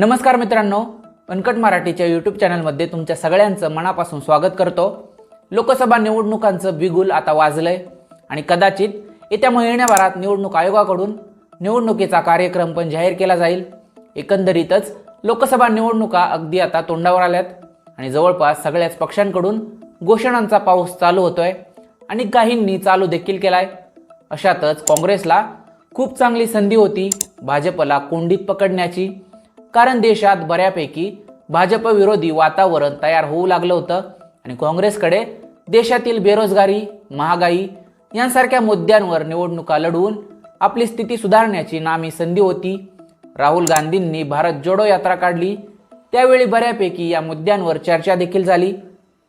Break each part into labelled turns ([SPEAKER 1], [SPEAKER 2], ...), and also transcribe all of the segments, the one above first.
[SPEAKER 1] नमस्कार मित्रांनो अनकट मराठीच्या यूट्यूब चॅनलमध्ये तुमच्या सगळ्यांचं मनापासून स्वागत करतो. लोकसभा निवडणुकांचं बिगुल आता वाजलंय आणि कदाचित येत्या महिन्याभरात निवडणूक आयोगाकडून निवडणुकीचा कार्यक्रम पण जाहीर केला जाईल. एकंदरीतच लोकसभा निवडणुका अगदी आता तोंडावर आल्यात आणि जवळपास सगळ्याच पक्षांकडून घोषणांचा पाऊस चालू होतोय आणि काहींनी चालू देखील केलाय. अशातच काँग्रेसला खूप चांगली संधी होती भाजपला कोंडीत पकडण्याची. कारण देशात बऱ्यापैकी भाजप विरोधी वातावरण तयार होऊ लागलं होतं. आणि काँग्रेसकडे देशातील बेरोजगारी महागाई यांसारख्या मुद्द्यांवर निवडणुका लढवून आपली स्थिती सुधारण्याची नामी संधी होती. राहुल गांधींनी भारत जोडो यात्रा काढली. त्यावेळी बऱ्यापैकी या मुद्द्यांवर चर्चा देखील झाली.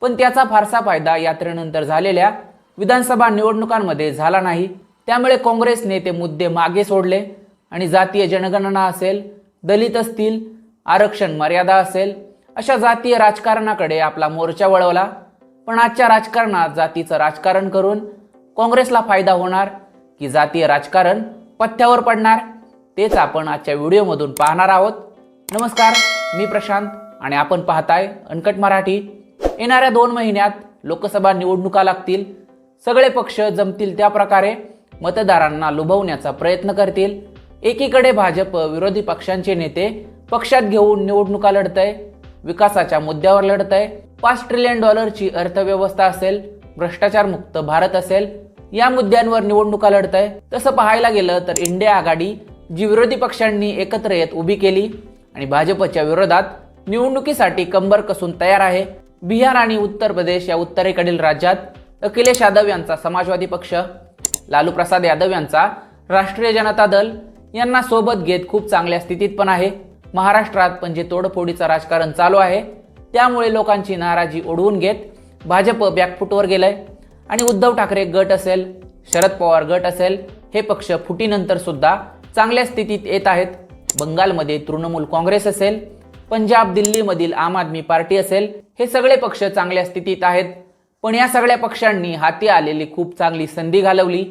[SPEAKER 1] पण त्याचा फारसा फायदा यात्रेनंतर झालेल्या विधानसभा निवडणुकांमध्ये झाला नाही. त्यामुळे काँग्रेसने ते मुद्दे मागे सोडले. आणि जातीय जनगणना असेल दलित असतील आरक्षण मर्यादा असेल अशा जातीय राजकारणाकडे आपला मोर्चा वळवला. पण आजच्या राजकारणात जातीचं राजकारण करून काँग्रेसला फायदा होणार की जातीय राजकारण पथ्यावर पडणार? तेच आपण आजच्या व्हिडिओमधून पाहणार आहोत. नमस्कार मी प्रशांत आणि आपण पाहताय अनकट मराठी. येणाऱ्या दोन महिन्यात लोकसभा निवडणुका लागतील. सगळे पक्ष जमतील त्या प्रकारे मतदारांना लुभवण्याचा प्रयत्न करतील. एकीकडे भाजप विरोधी पक्षांचे नेते पक्षात घेऊन निवडणुका लढतय विकासाच्या मुद्द्यावर लढतय पाच ट्रिलियन डॉलरची अर्थव्यवस्था असेल भ्रष्टाचार मुक्त भारत असेल या मुद्द्यांवर निवडणुका लढतय. तसं पाहायला गेलं तर इंडिया आघाडी जी विरोधी पक्षांनी एकत्र येत उभी केली आणि भाजपच्या विरोधात निवडणुकीसाठी कंबर कसून तयार आहे. बिहार आणि उत्तर प्रदेश या उत्तरेकडील राज्यात अखिलेश यादव यांचा समाजवादी पक्ष लालू प्रसाद यादव यांचा राष्ट्रीय जनता दल यांना सोबत घेत खूप चांगल्या स्थितीत पण आहे. महाराष्ट्रात पण जे तोडफोडीचं राजकारण चालू आहे त्यामुळे लोकांची नाराजी ओढवून घेत भाजप बॅकफुटवर गेलंय. आणि उद्धव ठाकरे गट असेल शरद पवार गट असेल हे पक्ष फुटीनंतर सुद्धा चांगल्या स्थितीत येत आहेत. बंगालमध्ये तृणमूल काँग्रेस असेल पंजाब दिल्लीमधील आम आदमी पार्टी असेल हे सगळे पक्ष चांगल्या स्थितीत आहेत. पण या सगळ्या पक्षांनी हाती आलेली खूप चांगली संधी घालवली.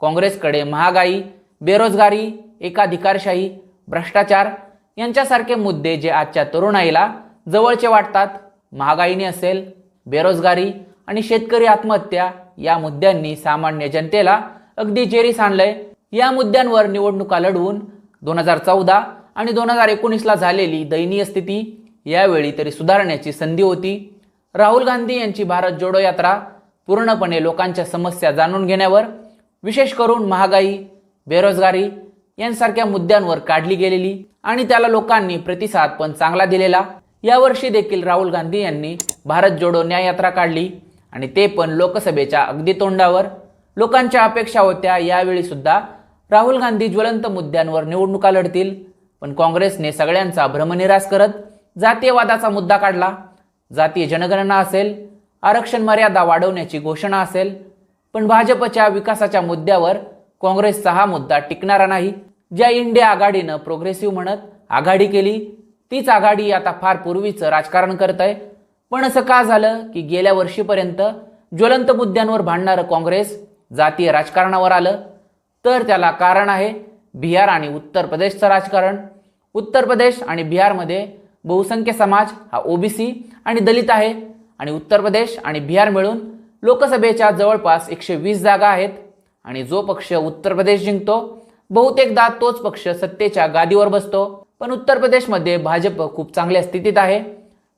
[SPEAKER 1] काँग्रेसकडे महागाई बेरोजगारी एकाधिकारशाही भ्रष्टाचार यांच्यासारखे मुद्दे जे आजच्या तरुणाईला जवळचे वाटतात महागाईने असेल बेरोजगारी आणि शेतकरी आत्महत्या या मुद्द्यांनी सामान्य जनतेला अगदी जेरीस आणलंय. या मुद्द्यांवर निवडणुका लढवून दोन हजार चौदा आणि दोन हजार एकोणीसला झालेली दयनीय स्थिती यावेळी तरी सुधारण्याची संधी होती. राहुल गांधी यांची भारत जोडो यात्रा पूर्णपणे लोकांच्या समस्या जाणून घेण्यावर विशेष करून महागाई बेरोजगारी यांसारख्या मुद्द्यांवर काढली गेलेली आणि त्याला लोकांनी प्रतिसाद पण चांगला दिलेला. यावर्षी देखील राहुल गांधी यांनी भारत जोडो न्याय यात्रा काढली आणि ते पण लोकसभेच्या अगदी तोंडावर. लोकांच्या अपेक्षा होत्या यावेळी सुद्धा राहुल गांधी ज्वलंत मुद्द्यांवर निवडणुका लढतील. पण काँग्रेसने सगळ्यांचा भ्रमनिरास करत जातीयवादाचा मुद्दा काढला. जातीय जनगणना असेल आरक्षण मर्यादा वाढवण्याची घोषणा असेल पण भाजपच्या विकासाच्या मुद्द्यावर काँग्रेसचा हा मुद्दा टिकणारा नाही. ज्या इंडिया आघाडीनं प्रोग्रेसिव्ह म्हणत आघाडी केली तीच आघाडी आता फार पूर्वीचं राजकारण करत आहे पण असं का झालं की गेल्या वर्षीपर्यंत ज्वलंत मुद्द्यांवर भांडणारं काँग्रेस जातीय राजकारणावर आलं? तर त्याला कारण आहे बिहार आणि उत्तर प्रदेशचं राजकारण. उत्तर प्रदेश आणि बिहारमध्ये बहुसंख्य समाज हा ओबीसी आणि दलित आहे. आणि उत्तर प्रदेश आणि बिहार मिळून लोकसभेच्या जवळपास एकशे वीस जागा आहेत. आणि जो पक्ष उत्तर प्रदेश जिंकतो बहुतेकदा तोच पक्ष सत्तेच्या गादीवर बसतो. पण उत्तर प्रदेशमध्ये भाजप खूप चांगल्या स्थितीत आहे.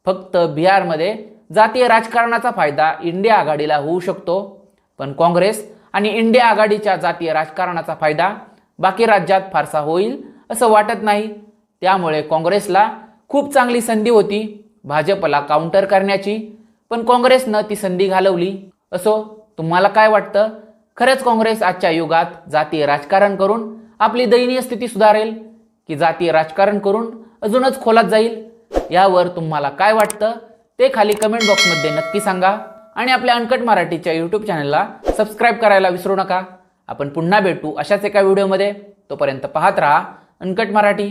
[SPEAKER 1] फक्त बिहारमध्ये जातीय राजकारणाचा फायदा इंडिया आघाडीला होऊ शकतो. पण काँग्रेस आणि इंडिया आघाडीच्या जातीय राजकारणाचा फायदा बाकी राज्यात फारसा होईल असं वाटत नाही. त्यामुळे काँग्रेसला खूप चांगली संधी होती भाजपला काउंटर करण्याची. पण काँग्रेसनं ती संधी घालवली. असो तुम्हाला काय वाटतं? खरंच काँग्रेस आजच्या युगात जातीय राजकारण करून आपली दयनीय स्थिती सुधारेल की जातीय राजकारण करून अजूनच खोलात जाईल यावर तुम्हाला काय वाटतं ते खाली कमेंट बॉक्समध्ये नक्की सांगा. आणि आपल्या अनकट मराठीच्या यूट्यूब चॅनलला सबस्क्राईब करायला विसरू नका. आपण पुन्हा भेटू अशाच एका व्हिडिओमध्ये तोपर्यंत पाहत राहा अनकट मराठी.